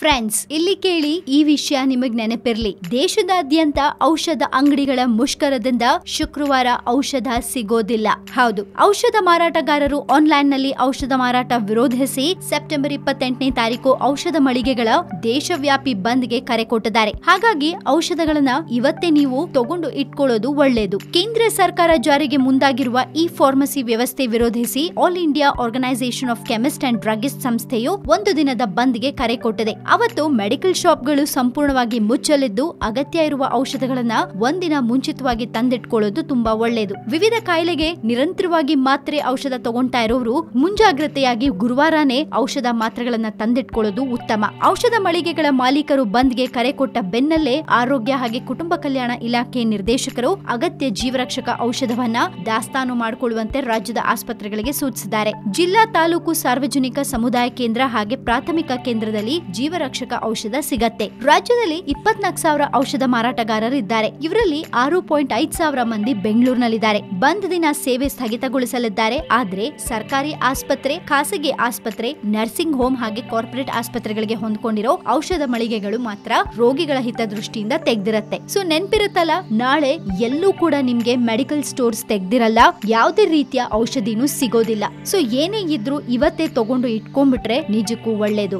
Friends, ಇಲ್ಲಿ ಕೇಳಿ ಈ ವಿಷಯ ನಿಮಗ್ ನೆನಪಿರ್ಲಿ. ದೇಶದಾದ್ಯಂತ ಔಷಧ ಅಂಗಡಿಗಳ ಮುಷ್ಕರದಿಂದ ಶುಕ್ರವಾರ ಔಷಧ ಸಿಗೋದಿಲ್ಲ. ಹೌದು, ಔಷಧ ಮಾರಾಟಗಾರರು ಆನ್ಲೈನ್ನಲ್ಲಿ ಔಷಧ ಮಾರಾಟ ವಿರೋಧಿಸಿ ಸೆಪ್ಟೆಂಬರ್ ಇಪ್ಪತ್ತೆಂಟನೇ ತಾರೀಕು ಔಷಧ ಮಳಿಗೆಗಳ ದೇಶವ್ಯಾಪಿ ಬಂದ್ಗೆ ಕರೆ ಕೊಟ್ಟಿದ್ದಾರೆ. ಹಾಗಾಗಿ ಔಷಧಗಳನ್ನ ಇವತ್ತೇ ನೀವು ತಗೊಂಡು ಇಟ್ಕೊಳ್ಳೋದು ಒಳ್ಳೆಯದು ಕೇಂದ್ರ ಸರ್ಕಾರ ಜಾರಿಗೆ ಮುಂದಾಗಿರುವ ಈ ಫಾರ್ಮಸಿ ವ್ಯವಸ್ಥೆ ವಿರೋಧಿಸಿ all India organisation of chemist and druggist ಸಂಸ್ಥೆಯು ಒಂದು ದಿನದ ಬಂದ್ಗೆ ಕರೆ ಕೊಟ್ಟಿದೆ. ಅವತ್ತು ಮೆಡಿಕಲ್ ಶಾಪ್ಗಳು ಸಂಪೂರ್ಣವಾಗಿ ಮುಚ್ಚಲಿದ್ದು ಅಗತ್ಯ ಇರುವ ಔಷಧಗಳನ್ನ ಒಂದಿನ ಮುಂಚಿತವಾಗಿ ತಂದಿಟ್ಕೊಳ್ಳೋದು ತುಂಬಾ ಒಳ್ಳೆಯದು ವಿವಿಧ ಕಾಯಿಲೆಗೆ ನಿರಂತರವಾಗಿ ಮಾತ್ರೆ ಔಷಧ ತಗೊಂತಾ ಇರೋರು ಮುಂಜಾಗ್ರತೆಯಾಗಿ ಗುರುವಾರನೇ ಔಷಧ ಮಾತ್ರೆಗಳನ್ನ ತಂದಿಟ್ಕೊಳ್ಳೋದು ಉತ್ತಮ. ಔಷಧ ಮಳಿಗೆಗಳ ಮಾಲೀಕರು ಬಂದ್ಗೆ ಕರೆ ಕೊಟ್ಟ ಬೆನ್ನಲ್ಲೇ ಆರೋಗ್ಯ ಹಾಗೆ ಕುಟುಂಬ ಕಲ್ಯಾಣ ಇಲಾಖೆ ನಿರ್ದೇಶಕರು ಅಗತ್ಯ ಜೀವರಕ್ಷಕ ಔಷಧವನ್ನ ದಾಸ್ತಾನು ಮಾಡಿಕೊಳ್ಳುವಂತೆ ರಾಜ್ಯದ ಆಸ್ಪತ್ರೆಗಳಿಗೆ ಸೂಚಿಸಿದ್ದಾರೆ. ಜಿಲ್ಲಾ ತಾಲೂಕು ಸಾರ್ವಜನಿಕ ಸಮುದಾಯ ಕೇಂದ್ರ ಹಾಗೆ ಪ್ರಾಥಮಿಕ ಕೇಂದ್ರದಲ್ಲಿ ಜೀವರಕ್ಷಕ ಔಷಧ ಸಿಗತ್ತೆ. ರಾಜ್ಯದಲ್ಲಿ ಇಪ್ಪತ್ನಾಲ್ಕು ಸಾವಿರ ಔಷಧ ಮಾರಾಟಗಾರರಿದ್ದಾರೆ. ಇವರಲ್ಲಿ ಆರು ಪಾಯಿಂಟ್ ಐದು ಸಾವಿರ ಮಂದಿ ಬೆಂಗಳೂರಿನಲ್ಲಿದ್ದಾರೆ. ಬಂದ್ ದಿನ ಸೇವೆ ಸ್ಥಗಿತಗೊಳಿಸಲಿದ್ದಾರೆ. ಆದ್ರೆ ಸರ್ಕಾರಿ ಆಸ್ಪತ್ರೆ, ಖಾಸಗಿ ಆಸ್ಪತ್ರೆ, ನರ್ಸಿಂಗ್ ಹೋಮ್ ಹಾಗೆ ಕಾರ್ಪೊರೇಟ್ ಆಸ್ಪತ್ರೆಗಳಿಗೆ ಹೊಂದ್ಕೊಂಡಿರೋ ಔಷಧ ಮಳಿಗೆಗಳು ಮಾತ್ರ ರೋಗಿಗಳ ಹಿತದೃಷ್ಟಿಯಿಂದ ತೆಗ್ದಿರತ್ತೆ. ಸೊ ನೆನ್ಪಿರುತ್ತಲ್ಲ, ನಾಳೆ ಎಲ್ಲೂ ಕೂಡ ನಿಮ್ಗೆ ಮೆಡಿಕಲ್ ಸ್ಟೋರ್ಸ್ ತೆಗ್ದಿರಲ್ಲ. ಯಾವುದೇ ರೀತಿಯ ಔಷಧಿನೂ ಸಿಗೋದಿಲ್ಲ. ಸೊ ಏನೇ ಇದ್ರೂ ಇವತ್ತೇ ತಗೊಂಡು ಇಟ್ಕೊಂಡ್ಬಿಟ್ರೆ ನಿಜಕ್ಕೂ ಒಳ್ಳೇದು.